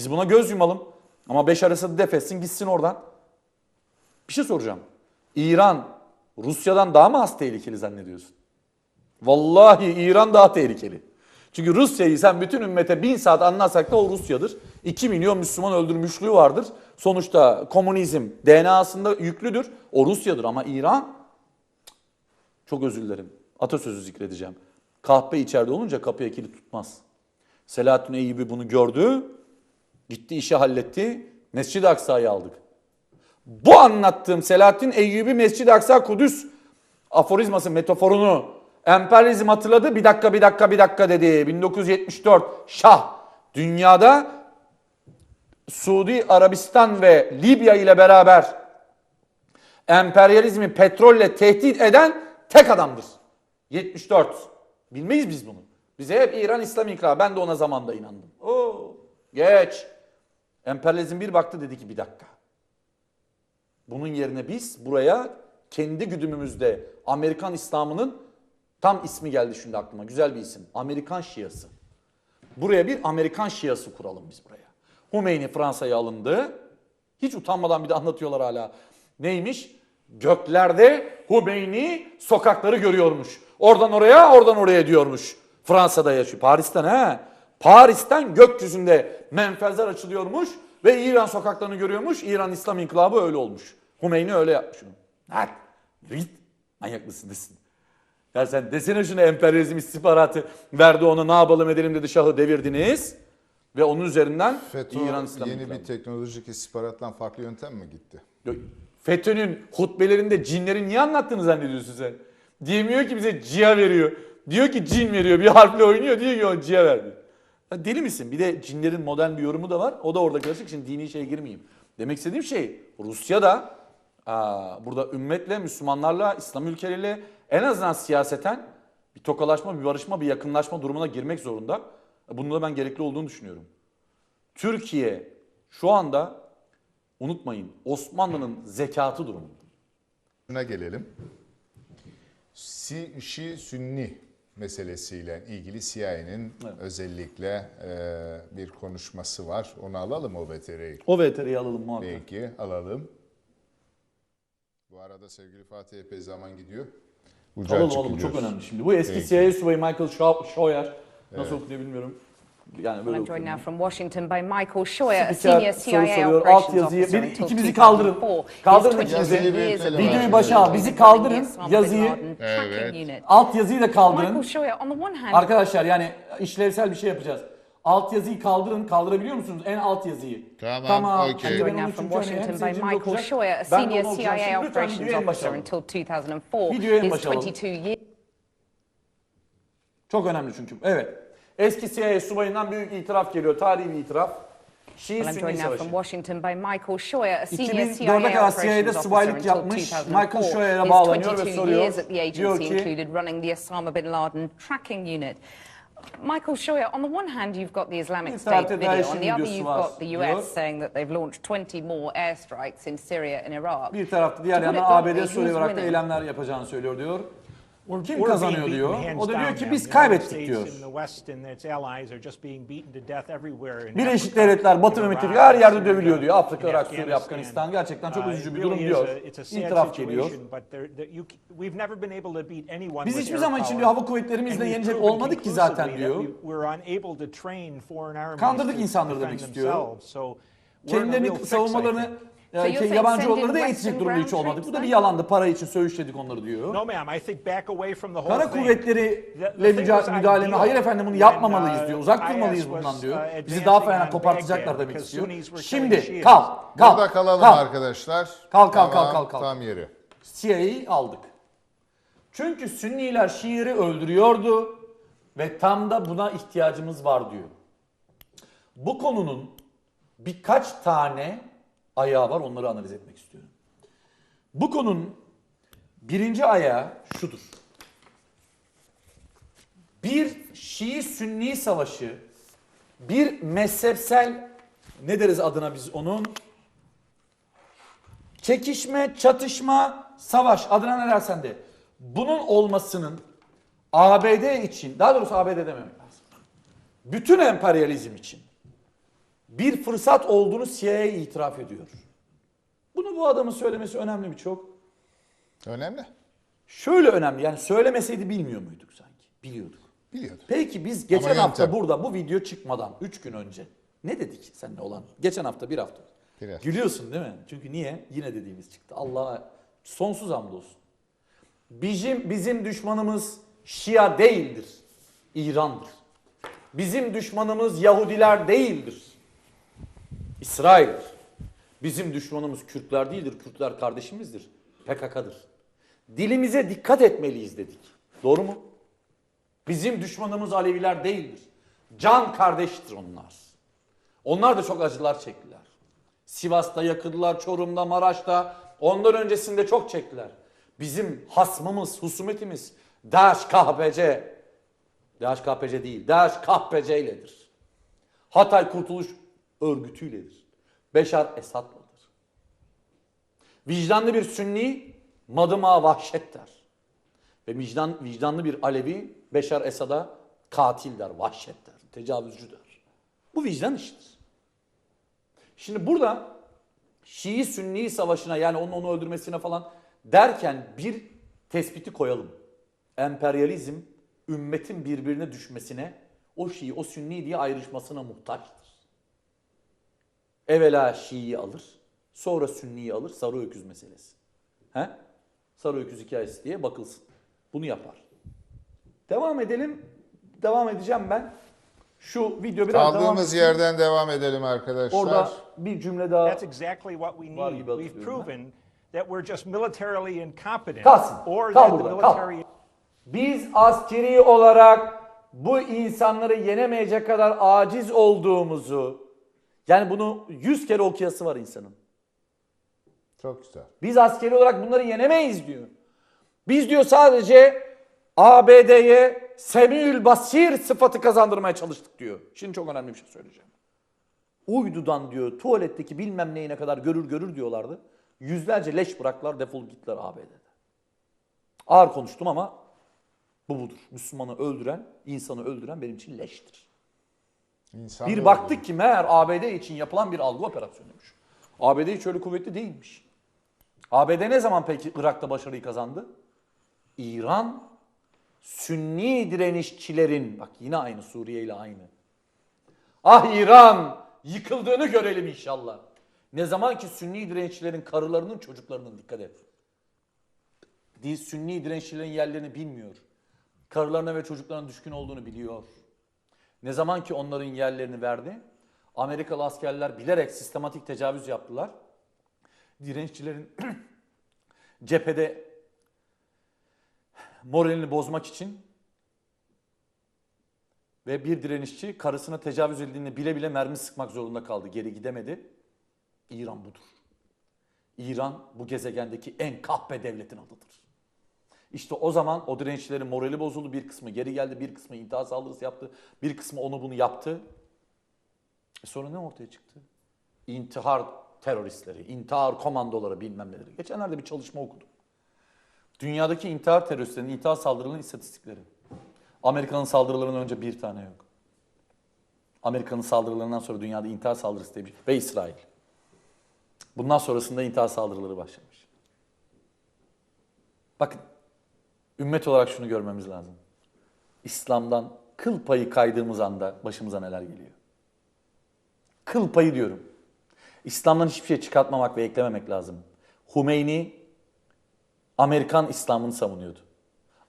Biz buna göz yumalım. Ama beş arası def etsin gitsin oradan. Bir şey soracağım. İran Rusya'dan daha mı az tehlikeli zannediyorsun? Vallahi İran daha tehlikeli. Çünkü Rusya'yı sen bütün ümmete bin saat anlatsak da o Rusya'dır. 2 milyon Müslüman öldürmüşlüğü vardır. Sonuçta komünizm DNA'sında yüklüdür. O Rusya'dır ama İran çok özür dilerim. Atasözü zikredeceğim. Kahpe içeride olunca kapıya kilit tutmaz. Selahattin Eyyubi bunu gördü. Gitti işi halletti. Mescid-i Aksa'yı aldık. Bu anlattığım Selahattin Eyyubi Mescid-i Aksa Kudüs aforizması, metaforunu emperyalizm hatırladı. Bir dakika, bir dakika, bir dakika dedi. 1974 Şah dünyada Suudi Arabistan ve Libya ile beraber emperyalizmi petrolle tehdit eden tek adamdır. 74. Bilmeyiz biz bunu. Bize hep İran İslam inkılabı. Ben de ona zamanda inandım. Oo, geç. Emperyalizm bir baktı dedi ki bir dakika. Bunun yerine biz buraya kendi güdümümüzde Amerikan İslam'ının tam ismi geldi şimdi aklıma. Güzel bir isim. Amerikan Şiası. Buraya bir Amerikan Şiası kuralım biz buraya. Hümeyni Fransa'ya alındı. Hiç utanmadan bir de anlatıyorlar hala. Neymiş? Göklerde Hümeyni sokakları görüyormuş. Oradan oraya, oradan oraya diyormuş. Fransa'da yaşıyor. Paris'ten ha. Paris'ten gökyüzünde menfezler açılıyormuş ve İran sokaklarını görüyormuş. İran İslam İnkılabı öyle olmuş. Hümeyni öyle yapmış. Ha, git. Manyak mısın desin. Ya sen desene şunu emperyalizm istihbaratı verdi ona ne yapalım edelim dedi şahı devirdiniz. Ve onun üzerinden FETÖ İran İslam yeni İnkılabı. bir teknolojik istihbarattan farklı yöntem mi gitti? FETÖ'nün hutbelerinde cinleri niye anlattığını zannediyorsun sen? Diyemiyor ki bize cia veriyor. Diyor ki cin veriyor. Bir harfle oynuyor diyor ki o cia verdi. Deli misin? Bir de cinlerin modern bir yorumu da var. O da orada karışık. Şimdi dini şeye girmeyeyim. Demek istediğim şey Rusya'da aa, burada ümmetle, Müslümanlarla, İslam ülkeleriyle en azından siyaseten bir tokalaşma, bir barışma, bir yakınlaşma durumuna girmek zorunda. Bunun da ben gerekli olduğunu düşünüyorum. Türkiye şu anda unutmayın Osmanlı'nın zekatı durumunda. Şuna gelelim. Si, Şi Sünni meselesiyle ilgili CIA'nin özellikle e, bir konuşması var. Onu alalım o veteriyi. O VTR'yi alalım muhakkak. Peki alalım. Bu arada sevgili Fatih epey zaman gidiyor. Ucu Alalım alalım çok önemli şimdi. Bu eski Peki. CIA subayı Michael Scheuer. Nasıl okunuyor bilmiyorum. Yani böyle I'm joined now from Washington by Michael Scheuer, a senior CIA operations officer bir- until ikimizi kaldırın. 2004. Kaldırın ikimizi. 22 years of Videoyu başa al, bizi kaldırın. Yazıyı- Evet. Alt yazıyı da kaldırın. Arkadaşlar yani işlevsel bir şey yapacağız. Alt yazıyı kaldırın. Kaldırabiliyor musunuz? En alt yazıyı. Tamam, okey. Hadi joined ben now from 13. örneği hem Washington by Michael Scheuer, a senior. CIA operations officer until 2004. Videoya en başa alın. 22 years Çok önemli çünkü. Evet. Eski CIA subayından büyük itiraf geliyor. Tarihi bir itiraf. Şii Well, I'm Sünni joined now Savaşı. from Washington by Michael Scheuer, a senior 2004'e CIA kadar CIA'de operations subaylık until yapmış 2004. Michael Scheuer'e His bağlanıyor ve 22 soruyor. years at the Diyor agency ki included running the Osama bin Laden tracking unit. Michael Scheuer, on the one hand, you've got the Islamic Bir State tarafta video. DAEŞ'in On the other, videosu you've var got the diyor. US saying that they've launched 20 more airstrikes in Syria and Iraq. bir tarafta diğer yandan ABD Suriye Irak'ta eylemler yapacağını söylüyor diyor. Kim kazanıyor diyor. O da diyor ki biz kaybettik diyor. Birleşik Devletler, Batı ve Müttefik her yerde dövülüyor diyor. Afrika, Irak, Suriye. Afganistan. Gerçekten çok Uh, üzücü bir durum diyor. İtiraf geliyor. Biz hiçbir zaman için diyor hava kuvvetlerimizle yenecek olmadık ki zaten diyor. Kandırdık insanları demek istiyor. Kendilerini savunmalarını e, So saying yabancı yolları da yetişecek durumda hiç olmadık. Bu da bir yalandı. Para için söğüşledik onları diyor. No ma'am, I think back away from the whole Kara kuvvetleriyle ideal hayır efendim bunu yapmamalıyız uh, diyor. Uzak durmalıyız bundan diyor. uh, Bizi daha fena kopartacaklar demek istiyor. Şimdi kal, kal, Burada kalalım kal. arkadaşlar. Kalk, kalk, Tamam, kalk, kalk, kalk. Tam yeri. CIA'yı aldık. Çünkü Sünniler Şiir'i öldürüyordu ve tam da buna ihtiyacımız var diyor. Bu konunun birkaç tane ayağı var onları analiz etmek istiyorum. Bu konunun birinci ayağı şudur. Bir Şii-Sünni savaşı, bir mezhepsel ne deriz adına biz onun? çekişme, çatışma, savaş adına ne dersen de bunun olmasının ABD için, daha doğrusu ABD dememek lazım. Bütün emperyalizm için bir fırsat olduğunu CIA itiraf ediyor. Bunu bu adamın söylemesi önemli mi çok? Önemli. Şöyle önemli yani söylemeseydi bilmiyor muyduk sanki? Biliyorduk. Biliyordum. Peki biz geçen Ama hafta yöntem. burada bu video çıkmadan 3 gün önce ne dedik seninle olan? Geçen hafta bir hafta. Bir hafta. Gülüyorsun değil mi? Çünkü niye? Yine dediğimiz çıktı. Allah'a sonsuz hamdolsun. Bizim, bizim düşmanımız Şia değildir. İran'dır. Bizim düşmanımız Yahudiler değildir. İsrail'dir. Bizim düşmanımız Kürtler değildir. Kürtler kardeşimizdir. PKK'dır. Dilimize dikkat etmeliyiz dedik. Doğru mu? Bizim düşmanımız Aleviler değildir. Can kardeştir onlar. Onlar da çok acılar çektiler. Sivas'ta yakıldılar, Çorum'da, Maraş'ta. Ondan öncesinde çok çektiler. Bizim hasmımız, husumetimiz DHKPC. DHKPC değil, DHKPC iledir. Hatay Kurtuluş Örgütü'yledir. Beşar Esad'ladır. Vicdanlı bir Sünni madıma vahşet der. Ve vicdan, vicdanlı bir Alevi Beşar Esad'a katil der, vahşet der, tecavüzcü der. Bu vicdan işidir. Şimdi burada Şii Sünni savaşına yani onun onu öldürmesine falan derken bir tespiti koyalım. Emperyalizm ümmetin birbirine düşmesine, o Şii, o Sünni diye ayrışmasına muhtaçtır. Evvela Şii'yi alır, sonra Sünni'yi alır, sarı öküz meselesi. He? Sarı öküz hikayesi diye bakılsın. Bunu yapar. Devam edelim. Devam edeceğim ben. Şu video biraz devam Kaldığımız etsin. yerden devam edelim arkadaşlar. Orada bir cümle daha That's exactly what we Var need. gibi We've hatırlıyorum ben. proven that we're just militarily incompetent. Kalsın. Or Kal that the burada, kal. military Biz askeri olarak bu insanları yenemeyecek kadar aciz olduğumuzu yani bunu yüz kere okuyası var insanın. Çok güzel. Biz askeri olarak bunları yenemeyiz diyor. Biz diyor sadece ABD'ye Semül Basir sıfatı kazandırmaya çalıştık diyor. Şimdi çok önemli bir şey söyleyeceğim. Uydudan diyor tuvaletteki bilmem neyine kadar görür görür diyorlardı. Yüzlerce leş bıraktılar defol gittiler ABD'de. Ağır konuştum ama bu budur. Müslümanı öldüren, insanı öldüren benim için leştir. İnsan Bir baktık ki meğer ABD için yapılan bir algı operasyonuymuş. ABD hiç öyle kuvvetli değilmiş. ABD ne zaman peki Irak'ta başarıyı kazandı? İran Sünni direnişçilerin, bak yine aynı Suriye ile aynı. Ah İran yıkıldığını görelim inşallah. Ne zaman ki Sünni direnişçilerin karılarının çocuklarının dikkat et. Sünni direnişçilerin yerlerini bilmiyor. Karılarına ve çocuklarına düşkün olduğunu biliyor. Ne zaman ki onların yerlerini verdi, Amerikalı askerler bilerek sistematik tecavüz yaptılar. Direnişçilerin cephede moralini bozmak için ve bir direnişçi karısına tecavüz edildiğini bile bile mermi sıkmak zorunda kaldı. Geri gidemedi. İran budur. İran bu gezegendeki en kahpe devletin adıdır. İşte o zaman o direnişçilerin morali bozuldu. Bir kısmı geri geldi, bir kısmı intihar saldırısı yaptı. Bir kısmı onu bunu yaptı. E sonra ne ortaya çıktı? İntihar teröristleri, intihar komandoları bilmem neleri. Geçenlerde bir çalışma okudum. Dünyadaki intihar teröristlerinin, intihar saldırılarının istatistikleri. Amerika'nın saldırılarından önce bir tane yok. Amerika'nın saldırılarından sonra dünyada intihar saldırısı diye bir şey. Ve İsrail. Bundan sonrasında intihar saldırıları başlamış. Bakın, ümmet olarak şunu görmemiz lazım. İslam'dan kıl payı kaydığımız anda başımıza neler geliyor? Kıl payı diyorum. İslam'dan hiçbir şey çıkartmamak ve eklememek lazım. Humeyni Amerikan İslam'ını savunuyordu.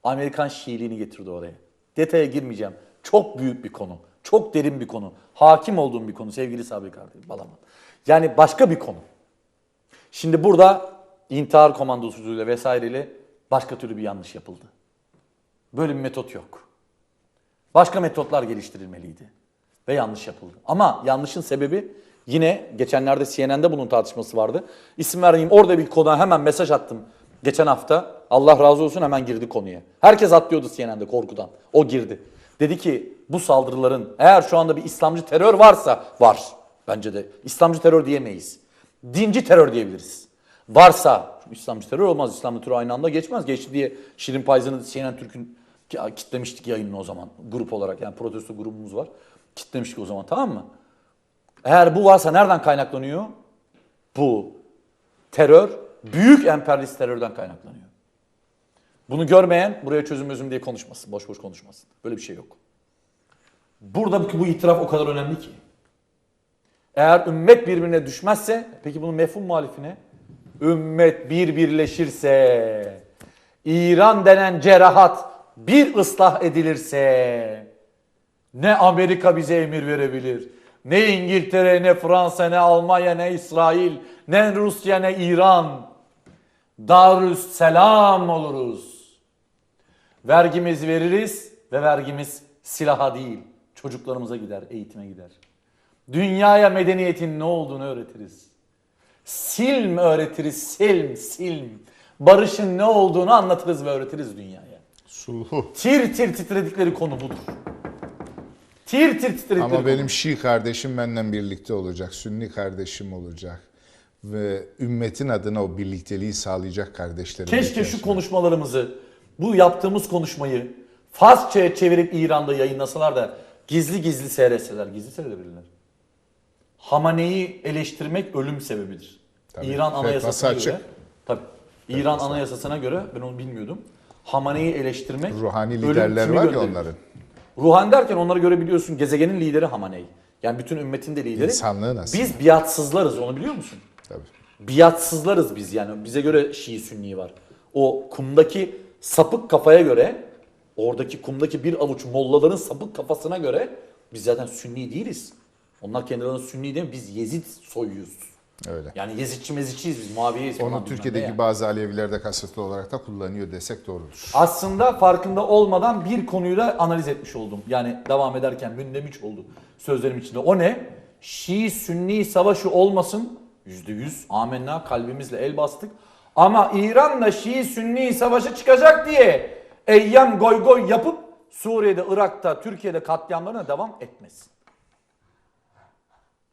Amerikan Şiiliğini getirdi oraya. Detaya girmeyeceğim. Çok büyük bir konu. Çok derin bir konu. Hakim olduğum bir konu sevgili Sabri kardeşim Balaman. Yani başka bir konu. Şimdi burada intihar komandosuyla vesaireyle başka türlü bir yanlış yapıldı. Böyle bir metot yok. Başka metotlar geliştirilmeliydi. Ve yanlış yapıldı. Ama yanlışın sebebi yine geçenlerde CNN'de bunun tartışması vardı. İsim vermeyeyim orada bir konuya hemen mesaj attım. Geçen hafta Allah razı olsun hemen girdi konuya. Herkes atlıyordu CNN'de korkudan. O girdi. Dedi ki bu saldırıların eğer şu anda bir İslamcı terör varsa var. Bence de İslamcı terör diyemeyiz. Dinci terör diyebiliriz. Varsa İslamcı terör olmaz. İslamcı terör aynı anda geçmez. Geçti diye Şirin Payzı'nı CNN Türk'ün ki- kitlemiştik yayınını o zaman grup olarak. Yani protesto grubumuz var. Kitlemiştik o zaman tamam mı? Eğer bu varsa nereden kaynaklanıyor? Bu terör büyük emperyalist terörden kaynaklanıyor. Bunu görmeyen buraya çözüm özüm diye konuşmasın. Boş boş konuşmasın. Böyle bir şey yok. Burada bu itiraf o kadar önemli ki. Eğer ümmet birbirine düşmezse, peki bunun mefhum muhalifine? Ümmet bir birleşirse, İran denen cerahat bir ıslah edilirse, ne Amerika bize emir verebilir, ne İngiltere, ne Fransa, ne Almanya, ne İsrail, ne Rusya, ne İran. Darüs selam oluruz. Vergimizi veririz ve vergimiz silaha değil, çocuklarımıza gider, eğitime gider. Dünyaya medeniyetin ne olduğunu öğretiriz. Silm öğretiriz, silm, silm. Barışın ne olduğunu anlatırız ve öğretiriz dünyaya. Sulhu. Tir tir titredikleri konu budur. Tir tir titredikleri Ama konu. benim Şii kardeşim benden birlikte olacak, Sünni kardeşim olacak ve ümmetin adına o birlikteliği sağlayacak kardeşlerim. Keşke şu konuşmalarımızı, bu yaptığımız konuşmayı Farsça'ya çevirip İran'da yayınlasalar da gizli gizli seyretseler. Gizli seyredebilirler. Hamane'yi eleştirmek ölüm sebebidir. Tabii. İran anayasasına açık. göre. Tabii. İran anayasasına göre ben onu bilmiyordum. Hamane'yi eleştirmek Ruhani liderler var ya onların. Ruhani derken onlara göre biliyorsun gezegenin lideri Hamaney. Yani bütün ümmetin de lideri. İnsanlığın aslında. Biz biatsızlarız onu biliyor musun? Tabii. biatsızlarız biz yani. Bize göre Şii Sünni var. O kumdaki sapık kafaya göre, oradaki kumdaki bir avuç mollaların sapık kafasına göre biz zaten Sünni değiliz. Onlar kendilerine Sünni değil mi? Biz Yezid soyuyuz. Öyle. Yani Yezidçi mezitçiyiz biz, Muaviyeyiz Onu Türkiye'deki yani. bazı Aleviler de kasıtlı olarak da kullanıyor desek doğrudur. Aslında farkında olmadan bir konuyu da analiz etmiş oldum. Yani devam ederken mündemiş oldu sözlerim içinde. O ne? Şii-Sünni savaşı olmasın. Yüzde yüz amenna kalbimizle el bastık. Ama İran'da Şii-Sünni savaşı çıkacak diye eyyam goy goy yapıp Suriye'de, Irak'ta, Türkiye'de katliamlarına devam etmesin.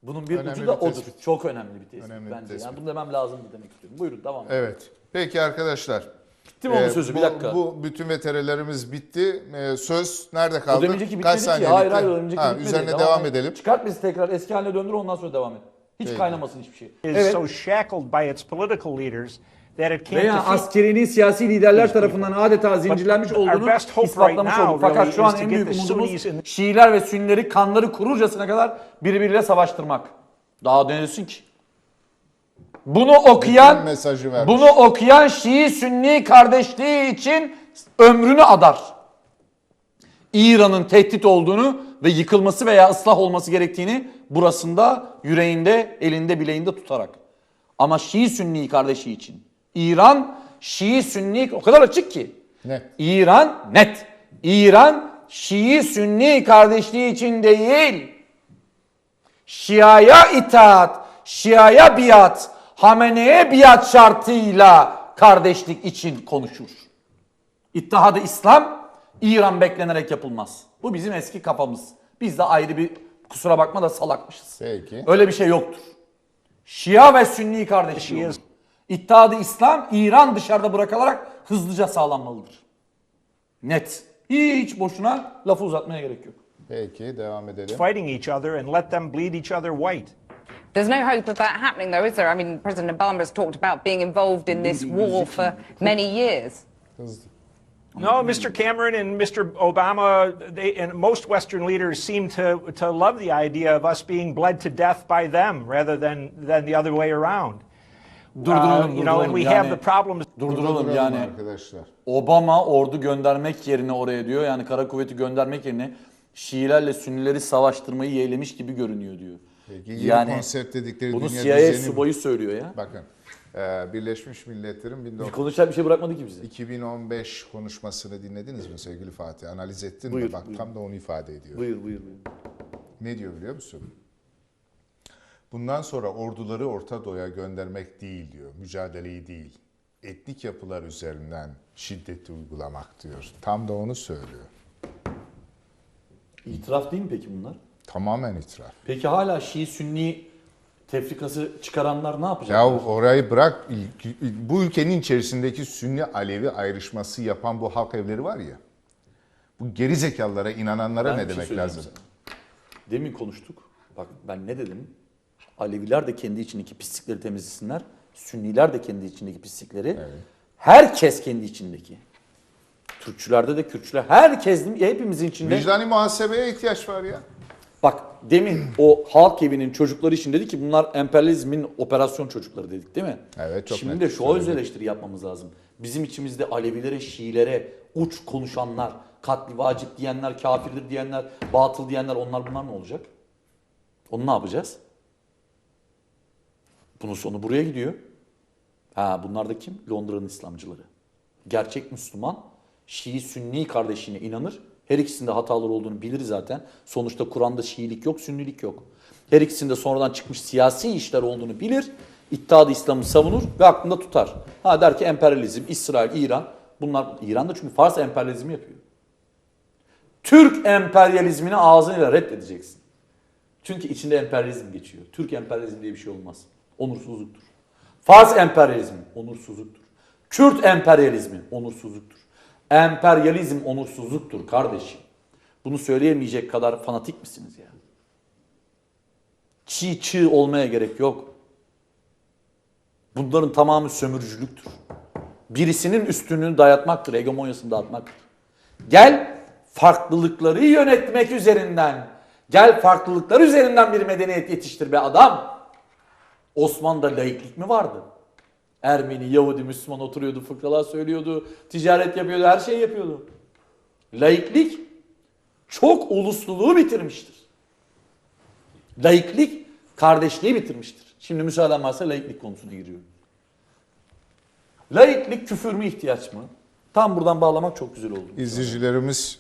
Bunun bir Önemli ucu da bir odur. tespit. Çok önemli bir tespit Önemli bir bence. tespit. Yani bunu demem lazımdı demek istiyorum. Buyurun devam edin. Evet. Peki arkadaşlar. Bitti mi onun Ee, sözü? Bir dakika. Bu bütün veterilerimiz bitti. Ee, söz nerede kaldı? Bitmedi Kaç ki. saniye Hayır bitti? hayır o deminceki Ha, bitmedi. Üzerine devam, edelim. Çıkart bizi tekrar eski haline döndür ondan sonra devam et. Hiç Peki. kaynamasın hiçbir şey. Evet. so shackled by its political leaders Veya askerinin siyasi liderler tarafından adeta zincirlenmiş olduğunu ispatlamış olduk. Fakat şu an en büyük umudumuz Şiiler ve Sünnileri kanları kururcasına kadar birbiriyle savaştırmak. Daha diyorsun ki? Bunu okuyan mesajı vermiş. bunu okuyan Şii Sünni kardeşliği için ömrünü adar. İran'ın tehdit olduğunu ve yıkılması veya ıslah olması gerektiğini burasında, yüreğinde, elinde, bileğinde tutarak. Ama Şii Sünni kardeşi için. İran Şii Sünni o kadar açık ki. Net. İran net. İran Şii Sünni kardeşliği için değil. Şia'ya itaat, Şia'ya biat, Hamene'ye biat şartıyla kardeşlik için konuşur. İttihadı İslam, İran beklenerek yapılmaz. Bu bizim eski kafamız. Biz de ayrı bir kusura bakma da salakmışız. Peki. Öyle bir şey yoktur. Şia ve Sünni kardeşliği İttihadı İslam, İran dışarıda bırakılarak hızlıca sağlanmalıdır. Net. Hiç boşuna lafı uzatmaya gerek yok. Peki devam edelim. fighting each other and let them bleed each other white. There's no hope of that happening, though, is there? I mean, President Obama has talked about being involved in this war for many years. No, Mr. Cameron and Mr. Obama they, and most Western leaders seem to, to love the idea of us being bled to death by them rather than, than the other way around. Durduralım, you know, and durduralım. we have Yani, the problems. durduralım yani. arkadaşlar. Obama ordu göndermek yerine oraya diyor. Yani kara kuvveti göndermek yerine Şiilerle Sünnileri savaştırmayı yeğlemiş gibi görünüyor diyor. Peki, yeni yani konsept dedikleri bunu dünya CIA düzeni- subayı söylüyor ya. Bakın e, Birleşmiş Milletler'in 19 Konuşacak bir şey bırakmadı ki bize. 2015 konuşmasını dinlediniz mi sevgili Fatih? Analiz ettin Buyur, mi? Bak buyur. tam da onu ifade ediyor. Buyur buyur buyur. Ne diyor biliyor musun? Bundan sonra orduları Orta Doğu'ya göndermek değil diyor. Mücadeleyi değil. Etnik yapılar üzerinden şiddeti uygulamak diyor. Tam da onu söylüyor. İtiraf değil mi peki bunlar? Tamamen itiraf. Peki hala Şii Sünni tefrikası çıkaranlar ne yapacak? Ya orayı bırak. Bu ülkenin içerisindeki Sünni Alevi ayrışması yapan bu halk evleri var ya. Bu geri zekalılara inananlara Ben ne şey demek lazım? sana. Demin konuştuk. Bak ben ne dedim? Aleviler de kendi içindeki pislikleri temizlesinler. Sünniler de kendi içindeki pislikleri. Herkes kendi içindeki. Türkçülerde de Kürtçüler. Herkes hepimizin içinde. Vicdani muhasebeye ihtiyaç var ya. Bak demin o halk evinin çocukları için dedi ki bunlar emperyalizmin operasyon çocukları dedik değil mi? Evet, çok Şimdi net de şu öz eleştiri yapmamız lazım. Bizim içimizde Alevilere, Şiilere uç konuşanlar, katli vacip diyenler, kafirdir diyenler, batıl diyenler onlar bunlar ne olacak? Onu ne yapacağız? Bunun sonu buraya gidiyor. Ha bunlar da kim? Londra'nın İslamcıları. Gerçek Müslüman Şii Sünni kardeşine inanır. Her ikisinde hatalar olduğunu bilir zaten. Sonuçta Kur'an'da Şiilik yok, Sünnilik yok. Her ikisinde sonradan çıkmış siyasi işler olduğunu bilir. İttihat-ı İslam'ı savunur ve aklında tutar. Ha der ki emperyalizm, İsrail, İran. Bunlar İran'da çünkü Fars emperyalizmi yapıyor. Türk emperyalizmini ağzıyla reddedeceksin. Çünkü içinde emperyalizm geçiyor. Türk emperyalizmi diye bir şey olmaz. Onursuzluktur. Fars emperyalizmi onursuzluktur. Kürt emperyalizmi onursuzluktur. Emperyalizm onursuzluktur kardeşim. Bunu söyleyemeyecek kadar fanatik misiniz ya? Çiğ çığ olmaya gerek yok. Bunların tamamı sömürücülüktür. Birisinin üstünlüğünü dayatmaktır, hegemonyasını dağıtmaktır. Gel farklılıkları yönetmek üzerinden, gel farklılıklar üzerinden bir medeniyet yetiştir be adam. Osmanlı'da laiklik mi vardı? Ermeni, Yahudi, Müslüman oturuyordu, fıkralar söylüyordu, ticaret yapıyordu, her şeyi yapıyordu. Laiklik çok ulusluluğu bitirmiştir. Laiklik kardeşliği bitirmiştir. Şimdi müsaaden varsa laiklik konusuna giriyorum. Laiklik küfür mü ihtiyaç mı? Tam buradan bağlamak çok güzel oldu. İzleyicilerimiz